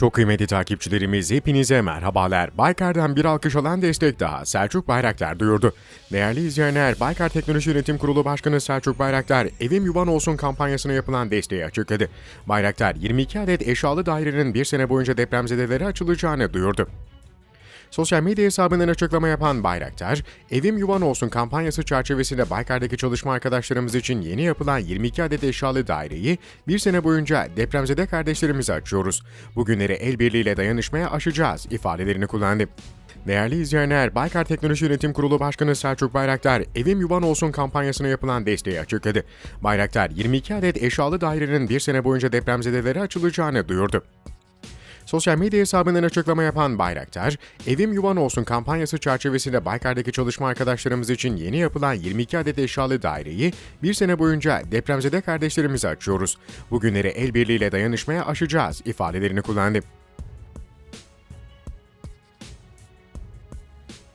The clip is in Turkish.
Çok kıymetli takipçilerimiz hepinize merhabalar. Baykar'dan bir alkış alan destek daha Selçuk Bayraktar duyurdu. Değerli izleyenler, Baykar Teknoloji Yönetim Kurulu Başkanı Selçuk Bayraktar, Evim Yuvan Olsun kampanyasına yapılan desteği açıkladı. Bayraktar, 22 adet eşyalı dairenin bir sene boyunca depremzedelere açılacağını duyurdu. Sosyal medya hesabından açıklama yapan Bayraktar, Evim Yuvan Olsun kampanyası çerçevesinde Baykar'daki çalışma arkadaşlarımız için yeni yapılan 22 adet eşyalı daireyi bir sene boyunca depremzede kardeşlerimize açıyoruz. Bugünleri el birliğiyle dayanışmaya aşacağız ifadelerini kullandı. Değerli izleyenler, Baykar Teknoloji Yönetim Kurulu Başkanı Selçuk Bayraktar, Evim Yuvan Olsun kampanyasına yapılan desteği açıkladı. Bayraktar, 22 adet eşyalı dairenin bir sene boyunca depremzedelere açılacağını duyurdu. Sosyal medya hesabından açıklama yapan Bayraktar, Evim Yuvan Olsun kampanyası çerçevesinde Baykar'daki çalışma arkadaşlarımız için yeni yapılan 22 adet eşyalı daireyi bir sene boyunca depremzede kardeşlerimize açıyoruz. Bugünleri el birliğiyle dayanışmaya aşacağız ifadelerini kullandı.